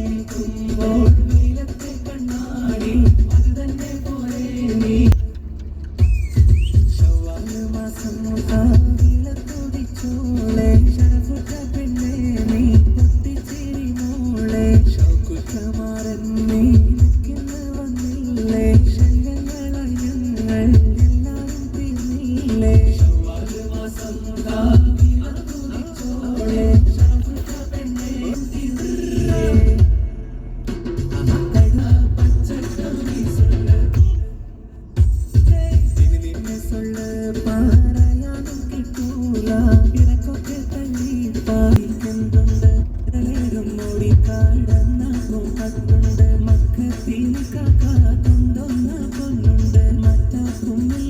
നിൽക്കുമ്പോൾ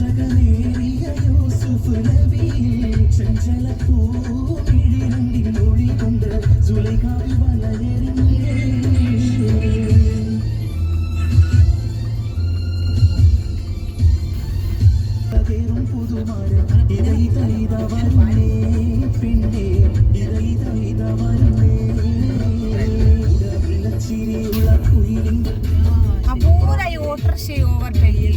കഞ്ചകമേറിയ യൂസുഫ് നബി. ചഞ്ചലപ്പൂമിഴിരണ്ടിൽ മൊഴികൊണ്ട് സുലൈഖ ബി വലയെറിഞ്ഞേ. പകരും പുതുമാരൻ ഇതൈ തൈത വരുന്നേ പിന്നെ ഇതൈ തൈത വരുന്നേ ചിരിയുള്ള കുയിലിൻ അപൂരായി ഓട്ടർഷ ഓവർ ടൈം